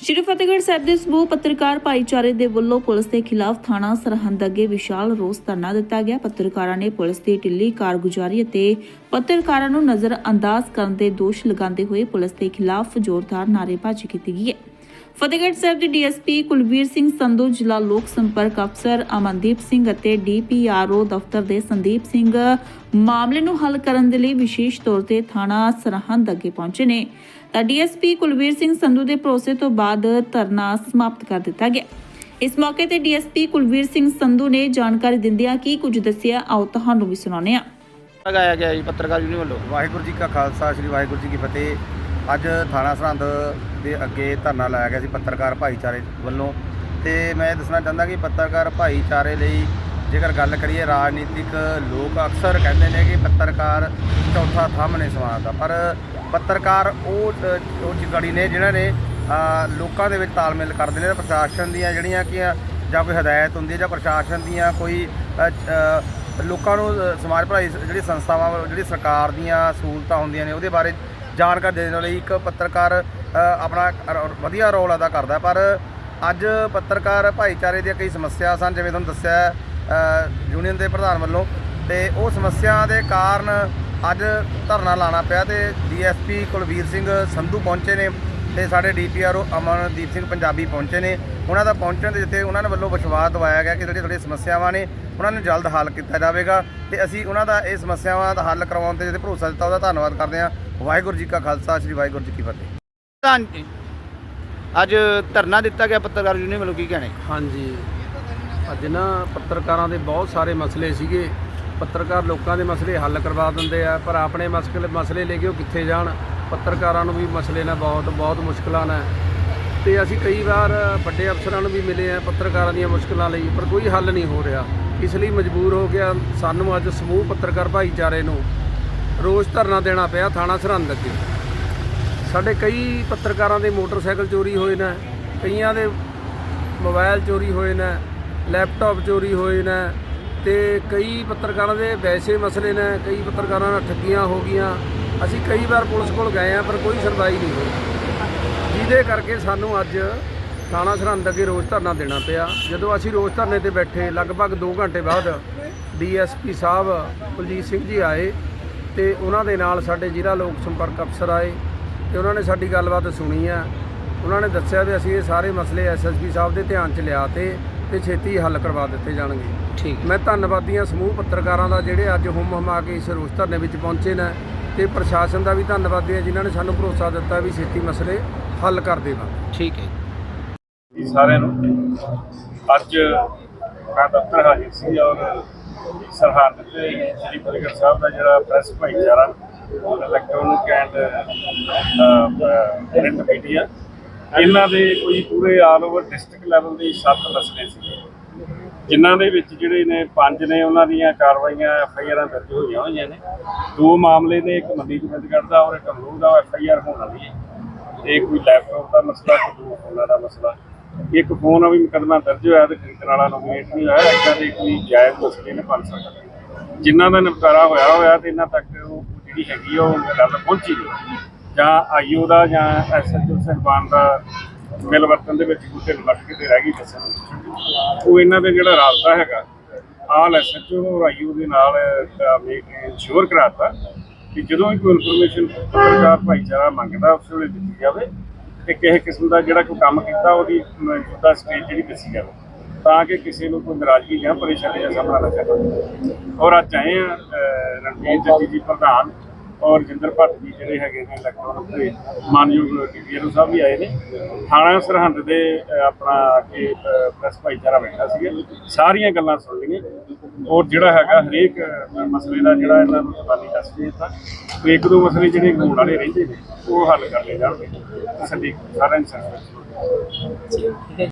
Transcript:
ਸ਼੍ਰੀ ਫਤਿਹਗੜ੍ਹ ਸਾਹਿਬ ਦੇ ਸਮੂਹ ਪੱਤਰਕਾਰ ਭਾਈਚਾਰੇ ਦੇ ਵੱਲੋਂ ਪੁਲਿਸ ਦੇ ਖਿਲਾਫ ਥਾਣਾ ਸਰਹੰਦ ਅੱਗੇ ਵਿਸ਼ਾਲ ਰੋਸ ਧਰਨਾ ਦਿੱਤਾ ਗਿਆ। ਪੱਤਰਕਾਰਾਂ ਨੇ ਪੁਲਿਸ ਦੀ ਢਿੱਲੀ ਕਾਰਗੁਜ਼ਾਰੀ ਅਤੇ ਪੱਤਰਕਾਰਾਂ ਨੂੰ ਨਜ਼ਰ ਅੰਦਾਜ਼ ਕਰਨ ਦੇ ਦੋਸ਼ ਲਗਾਉਂਦੇ ਹੋਏ ਪੁਲਿਸ ਦੇ ਖਿਲਾਫ ਜ਼ੋਰਦਾਰ ਨਾਅਰੇਬਾਜ਼ੀ ਕੀਤੀ ਗਈ ਹੈ। ਫਤਿਹਗੜ੍ਹ ਸਾਹਿਬ ਦੇ ਡੀਐਸਪੀ ਕੁਲਵੀਰ ਸਿੰਘ ਸੰਧੂ, ਜ਼ਿਲ੍ਹਾ ਲੋਕ ਸੰਪਰਕ ਅਫਸਰ ਅਮਨਦੀਪ ਸਿੰਘ ਅਤੇ ਡੀਪੀਆਰਓ ਦਫ਼ਤਰ ਦੇ ਸੰਦੀਪ ਸਿੰਘ ਮਾਮਲੇ ਨੂੰ ਹੱਲ ਕਰਨ ਦੇ ਲਈ ਵਿਸ਼ੇਸ਼ ਤੌਰ ਤੇ ਥਾਣਾ ਸਰਹੰਦ ਅੱਗੇ ਪਹੁੰਚੇ ਨੇ। ਤਾਂ ਡੀਐਸਪੀ ਕੁਲਵੀਰ ਸਿੰਘ ਸੰਧੂ ਦੇ ਭਰੋਸੇ ਤੋਂ ਬਾਅਦ ਧਰਨਾ ਸਮਾਪਤ ਕਰ ਦਿੱਤਾ ਗਿਆ। ਇਸ ਮੌਕੇ ਤੇ ਡੀਐਸਪੀ ਕੁਲਵੀਰ ਸਿੰਘ ਸੰਧੂ ਨੇ ਜਾਣਕਾਰੀ ਦਿੰਦਿਆਂ ਕੀ ਕੁਝ ਦੱਸਿਆ ਆਓ ਤੁਹਾਨੂੰ ਵੀ ਸੁਣਾਉਂਦੇ ਹਾਂ। ਲਗਾਇਆ ਗਿਆ ਜੀ ਪੱਤਰਕਾਰ ਯੂਨੀਅਨ ਵੱਲੋਂ। ਵਾਹਿਗੁਰੂ ਜੀ ਕਾ ਖਾਲਸਾ ਸ੍ਰੀ ਵਾਹਿਗੁਰੂ ਜੀ ਕੀ ਫਤਿਹ। ਅੱਜ ਥਾਣਾ ਸਰਹੰਦ ਦੇ ਅੱਗੇ ਧਰਨਾ ਲਾਇਆ ਗਿਆ ਸੀ ਪੱਤਰਕਾਰ ਭਾਈਚਾਰੇ ਵੱਲੋਂ। ਤੇ ਮੈਂ ਇਹ ਦੱਸਣਾ ਚਾਹੁੰਦਾ ਕਿ ਪੱਤਰਕਾਰ ਭਾਈਚਾਰੇ ਲਈ ਜੇਕਰ ਗੱਲ ਕਰੀਏ ਰਾਜਨੀਤਿਕ ਲੋਕ ਅਕਸਰ ਕਹਿੰਦੇ ਨੇ ਕਿ ਪੱਤਰਕਾਰ ਚੌਥਾ ਥੰਮ ਨੇ ਸਮਾਜ ਦਾ ਪਰ ਪੱਤਰਕਾਰ ਉਹ ਅ, ਉਹ ਚਿਗੜੀ ਨੇ ਜਿਨ੍ਹਾਂ ਨੇ ਲੋਕਾਂ ਦੇ ਵਿੱਚ ਤਾਲਮੇਲ ਕਰਦੇ ਨੇ ਪ੍ਰਸ਼ਾਸਨ ਦੀਆਂ ਜਿਹੜੀਆਂ ਕਿ ਜਾਂ ਕੋਈ ਹਦਾਇਤ ਹੁੰਦੀ ਹੈ ਜਾਂ ਪ੍ਰਸ਼ਾਸਨ ਦੀਆਂ ਕੋਈ ਲੋਕਾਂ ਨੂੰ ਸਮਾਜ ਭਲਾਈ ਜਿਹੜੀ ਸੰਸਥਾਵਾਂ ਵੱਲੋਂ ਜਿਹੜੀ ਸਰਕਾਰ ਦੀਆਂ ਸਹੂਲਤਾਂ ਹੁੰਦੀਆਂ ਨੇ ਉਹਦੇ ਬਾਰੇ ਜਾਣਕਾਰੀ ਦੇਣ ਲਈ ਇੱਕ ਪੱਤਰਕਾਰ ਆਪਣਾ ਵਧੀਆ ਰੋਲ ਅਦਾ ਕਰਦਾ ਪਰ ਅੱਜ ਪੱਤਰਕਾਰ ਭਾਈਚਾਰੇ ਦੀਆਂ ਕਈ ਸਮੱਸਿਆ ਸਨ ਜਿਵੇਂ ਤੁਹਾਨੂੰ ਦੱਸਿਆ ਯੂਨੀਅਨ ਦੇ ਪ੍ਰਧਾਨ ਵੱਲੋਂ ਤੇ ਉਹ ਸਮੱਸਿਆ ਦੇ ਕਾਰਨ ਅੱਜ ਧਰਨਾ ਲਾਣਾ ਪਿਆ ਤੇ ਡੀਐਸਪੀ ਕੁਲਵੀਰ ਸਿੰਘ ਸੰਧੂ ਪਹੁੰਚੇ ਨੇ ਤੇ ਸਾਡੇ ਡੀਪੀਆਰਓ ਅਮਨਦੀਪ ਸਿੰਘ ਪੰਜਾਬੀ ਪਹੁੰਚੇ ਨੇ। ਉਹਨਾਂ ਦਾ ਪਹੁੰਚਣ ਦੇ ਜਿੱਥੇ ਉਹਨਾਂ ਨੇ ਵੱਲੋਂ ਵਿਸ਼ਵਾਸ ਦਿਵਾਇਆ ਗਿਆ ਕਿ ਜਿਹੜੀ ਤੁਹਾਡੀ ਸਮੱਸਿਆਵਾਂ ਨੇ ਉਹਨਾਂ ਨੂੰ ਜਲਦ ਹੱਲ ਕੀਤਾ ਜਾਵੇਗਾ ਤੇ ਅਸੀਂ ਉਹਨਾਂ ਦਾ ਇਹ ਸਮੱਸਿਆਵਾਂ ਦਾ ਹੱਲ ਕਰਵਾਉਣ ਤੇ ਜਿਹਦੇ ਭਰੋਸਾ ਦਿੱਤਾ ਉਹਦਾ ਧੰਨਵਾਦ ਕਰਦੇ ਹਾਂ। ਵਾਹਿਗੁਰੂ ਜੀ ਕਾ ਖਾਲਸਾ ਸ੍ਰੀ ਵਾਹਿਗੁਰੂ ਜੀ ਕੀ ਫਤਿਹ। ਅੱਜ ਧਰਨਾ ਦਿੱਤਾ ਗਿਆ ਪੱਤਰਕਾਰ ਯੂਨੀਅਨ ਵੱਲੋਂ ਕੀ ਕਹਿਣਾ? ਹਾਂਜੀ। ਅੱਜ ਨਾ ਪੱਤਰਕਾਰਾਂ ਦੇ ਬਹੁਤ ਸਾਰੇ ਮਸਲੇ ਸੀਗੇ। ਪੱਤਰਕਾਰ ਲੋਕਾਂ ਦੇ ਮਸਲੇ ਹੱਲ ਕਰਵਾ ਦਿੰਦੇ ਆ, ਪਰ ਆਪਣੇ ਮਸਲੇ ਮਸਲੇ ਲੈ ਕੇ ਉਹ ਕਿੱਥੇ ਜਾਣ? ਪੱਤਰਕਾਰਾਂ ਨੂੰ ਵੀ ਮਸਲੇ ਨਾਲ ਬਹੁਤ ਬਹੁਤ ਮੁਸ਼ਕਲਾਂ ਨੇ। ਤੇ ਅਸੀਂ ਕਈ ਵਾਰ ਵੱਡੇ ਅਫਸਰਾਂ ਨੂੰ ਵੀ ਮਿਲੇ ਆ ਪੱਤਰਕਾਰਾਂ ਦੀਆਂ ਮੁਸ਼ਕਲਾਂ ਲਈ, ਪਰ ਕੋਈ ਹੱਲ ਨਹੀਂ ਹੋ ਰਿਹਾ। ਇਸ ਲਈ ਮਜਬੂਰ ਹੋ ਗਿਆ ਸਾਨੂੰ ਅੱਜ ਸਮੂਹ ਪੱਤਰਕਾਰ ਭਾਈਚਾਰੇ ਨੂੰ। ਰੋਜ਼ ਧਰਨਾ ਦੇਣਾ ਪਿਆ ਥਾਣਾ ਸਰਹੰਦ ਅੱਗੇ। ਸਾਡੇ ਕਈ ਪੱਤਰਕਾਰਾਂ ਦੇ ਮੋਟਰਸਾਈਕਲ ਚੋਰੀ ਹੋਏ ਨੇ, ਕਈਆਂ ਦੇ ਮੋਬਾਈਲ ਚੋਰੀ ਹੋਏ ਨੇ ਲੈਪਟਾਪ ਚੋਰੀ ਹੋਏ ਨੇ ਤੇ ਕਈ ਪੱਤਰਕਾਰਾਂ ਦੇ ਵੈਸੇ ਮਸਲੇ ਨੇ, ਕਈ ਪੱਤਰਕਾਰਾਂ ਨਾਲ ਠੱਗੀਆਂ ਹੋ ਗਈਆਂ। ਅਸੀਂ ਕਈ ਵਾਰ ਪੁਲਿਸ ਕੋਲ ਗਏ ਆ ਪਰ ਕੋਈ ਸੁਣਵਾਈ ਨਹੀਂ ਹੋਈ। ਜਿਹਦੇ ਕਰਕੇ ਸਾਨੂੰ ਅੱਜ ਥਾਣਾ ਸਰਹੰਦ ਅੱਗੇ ਰੋਜ਼ ਧਰਨਾ ਦੇਣਾ ਪਿਆ। ਜਦੋਂ ਅਸੀਂ ਰੋਜ਼ ਧਰਨੇ ਤੇ ਬੈਠੇ, ਲਗਭਗ 2 ਘੰਟੇ ਬਾਅਦ ਡੀਐਸਪੀ ਸਾਹਿਬ ਕੁਲਜੀਤ ਸਿੰਘ ਜੀ ਆਏ ਤੇ ਉਹਨਾਂ ਦੇ ਨਾਲ ਸਾਡੇ ਜ਼ਿਲ੍ਹਾ ਲੋਕ ਸੰਪਰਕ ਅਫਸਰ ਆਏ ਤੇ ਉਹਨਾਂ ਨੇ ਸਾਡੀ ਗੱਲਬਾਤ ਸੁਣੀ ਆ। ਉਹਨਾਂ ਨੇ ਦੱਸਿਆ ਵੀ ਅਸੀਂ ਇਹ ਸਾਰੇ ਮਸਲੇ ਐਸਐਸਪੀ ਸਾਹਿਬ ਦੇ ਧਿਆਨ 'ਚ ਲਿਆ ਤੇ ਤੇ ਛੇਤੀ ਹੱਲ ਕਰਵਾ ਦਿੱਤੇ ਜਾਣਗੇ। ਠੀਕ। ਮੈਂ ਧੰਨਵਾਦੀਆਂ ਸਮੂਹ ਪੱਤਰਕਾਰਾਂ ਦਾ ਜਿਹੜੇ ਅੱਜ ਹੁਮ ਹਮਾ ਕੇ ਇਸ ਰੋਸ ਧਰਨੇ ਵਿੱਚ ਪਹੁੰਚੇ ਨੇ ਤੇ ਪ੍ਰਸ਼ਾਸਨ ਦਾ ਵੀ ਧੰਨਵਾਦੀ ਹਾਂ ਜਿਨ੍ਹਾਂ ਨੇ ਸਾਨੂੰ ਭਰੋਸਾ ਦਿੱਤਾ ਵੀ ਛੇਤੀ ਮਸਲੇ ਹੱਲ ਕਰ ਦੇਵਾਂਗੇ। ਠੀਕ ਹੈ। ਜੀ ਸਾਰਿਆਂ ਨੂੰ ਅੱਜ ਮੈਂ ਦਫ਼ਤਰ ਹਾਜ਼ਰ ਸੀ ਔਰ ਸਰਹੰਦ ਤੇ ਸ਼੍ਰੀ ਫਤਿਹਗੜ੍ਹ ਸਾਹਿਬ ਦਾ ਜਿਹੜਾ ਪ੍ਰੈਸ ਭਾਈਚਾਰਾ ਇਲੈਕਟ੍ਰੋਨਿਕ ਐਂਡ ਪ੍ਰਿੰਟ ਮੀਡੀਆ ਇਹਨਾਂ ਦੇ ਕੋਈ ਪੂਰੇ ਆਲ ਓਵਰ ਡਿਸਟ੍ਰਿਕਟ ਲੈਵਲ ਦੇ ਸੱਤ ਮਸਲੇ ਸੀ ਜਿਨ੍ਹਾਂ ਦੇ ਵਿੱਚ ਜਿਹੜੇ ਨੇ ਪੰਜ ਨੇ, ਉਹਨਾਂ ਦੀਆਂ ਕਾਰਵਾਈਆਂ ਐਫ ਆਈ ਆਰਾਂ ਦਰਜ ਹੋਈਆਂ ਹੋਈਆਂ ਨੇ। ਦੋ ਮਾਮਲੇ ਨੇ, ਇੱਕ ਮੰਦੀ ਗੋਬਿੰਦਗੜ੍ਹ ਦਾ ਔਰ ਇੱਕ ਅਮਰੂਦ ਦਾ ਐਫ ਆਈ ਆਰ ਹੋਣ ਵਾਲੀ ਹੈ। ਤੇ ਕੋਈ ਲੈਪਟਾਪ ਦਾ ਮਸਲਾ ਕੋਈ ਦੋ ਫੋਨਾਂ ਦਾ ਮਸਲਾ। ਇੱਕ ਫੋਨ ਆ ਵੀ ਮੁਕੱਦਮਾ ਦਰਜ ਹੋਇਆ ਤੇ ਖਰੀਦਣ ਵਾਲਾ ਨੋਮੀਨੇਟ ਨਹੀਂ ਹੋਇਆ, ਇੱਦਾਂ ਦੇ ਕੋਈ ਜਾਇਜ਼ ਮਸਲੇ ਨੇ ਬਣ ਸਕਦੇ। ਜਿਨ੍ਹਾਂ ਦਾ ਨਿਪਟਾਰਾ ਹੋਇਆ ਹੋਇਆ ਤੇ ਇਹਨਾਂ ਤੱਕ ਉਹ ਜਿਹੜੀ ਹੈਗੀ ਆ, ਉਹ ਗੱਲ ਪਹੁੰਚੀ ਨਹੀਂ। ਜਾਂ ਆਈਓ ਦਾ ਜਾਂ ਐਸਐਚਓ ਸਹਿਬਾਨ ਦਾ ਮਿਲ ਵਰਤਨ ਦੇ ਵਿੱਚ ਕੋਈ ਢਿੱਲ ਕੇ ਤੇ ਰਹਿ ਗਈ ਦੱਸਣ ਉਹ ਇਹਨਾਂ ਦੇ ਜਿਹੜਾ ਰਾਬਤਾ ਹੈਗਾ ਆਲ ਐਸਐਚਓ ਔਰ ਆਈਓ ਦੇ ਨਾਲ ਇੰਸ਼ੋਰ ਕਰਾਤਾ ਕਿ ਜਦੋਂ ਵੀ ਕੋਈ ਇਨਫੋਰਮੇਸ਼ਨ ਪੱਤਰਕਾਰ ਭਾਈਚਾਰਾ ਮੰਗਦਾ ਉਸ ਵੇਲੇ ਦਿੱਤੀ ਜਾਵੇ ਤੇ ਕਿਸੇ ਕਿਸਮ ਦਾ ਜਿਹੜਾ ਕੋਈ ਕੰਮ ਕੀਤਾ ਉਹਦੀ ਮੌਜੂਦਾ ਸਟੇਜ ਜਿਹੜੀ ਦੱਸੀ ਜਾਵੇ। ਤਾਂ ਕਿ ਕਿਸੇ ਨੂੰ ਕੋਈ ਨਾਰਾਜ਼ਗੀ ਜਾਂ ਪਰੇਸ਼ਾਨੀ ਦਾ ਸਾਹਮਣਾ ਨਾ ਕਰਨਾ ਔਰ ਅੱਜ ਆਏ ਆ ਅਹ, ਰਣਜੀਤ ਜੀ ਪ੍ਰਧਾਨ। ਔਰ ਜਿੰਦਰ ਭੱਟ ਜੀ ਜਿਹੜੇ ਹੈਗੇ ਨੇ ਇਲੈਕਟ੍ਰੋਨਿਕ ਦੇ ਮਾਨਯੋਗ ਡੀਪੀਆਰਓ ਸਾਹਿਬ ਵੀ ਆਏ ਨੇ। ਥਾਣਾ ਸਰਹੰਦ ਦੇ ਆਪਣਾ ਕਿ ਪ੍ਰੈਸ ਭਾਈਚਾਰਾ ਬੈਠਾ ਸੀਗਾ। ਸਾਰੀਆਂ ਗੱਲਾਂ ਸੁਣ ਲਈਆਂ। ਔਰ ਜਿਹੜਾ ਹੈਗਾ ਹਰੇਕ ਮਸਲੇ ਦਾ ਜਿਹੜਾ ਇਹਨਾਂ ਨੂੰ ਸਵਾਲੀ ਦੱਸ ਦਿੱਤਾ। ਤੇ ਇੱਕ ਦੋ ਮਸਲੇ ਜਿਹੜੇ ਹੋਣ ਵਾਲੇ ਰਹਿੰਦੇ ਨੇ, ਉਹ ਹੱਲ ਕਰ ਲਏ ਜਾਣਗੇ। ਸਾਡੀ ਸਾਰਿਆਂ ਨੂੰ ਸਰਕਾਰ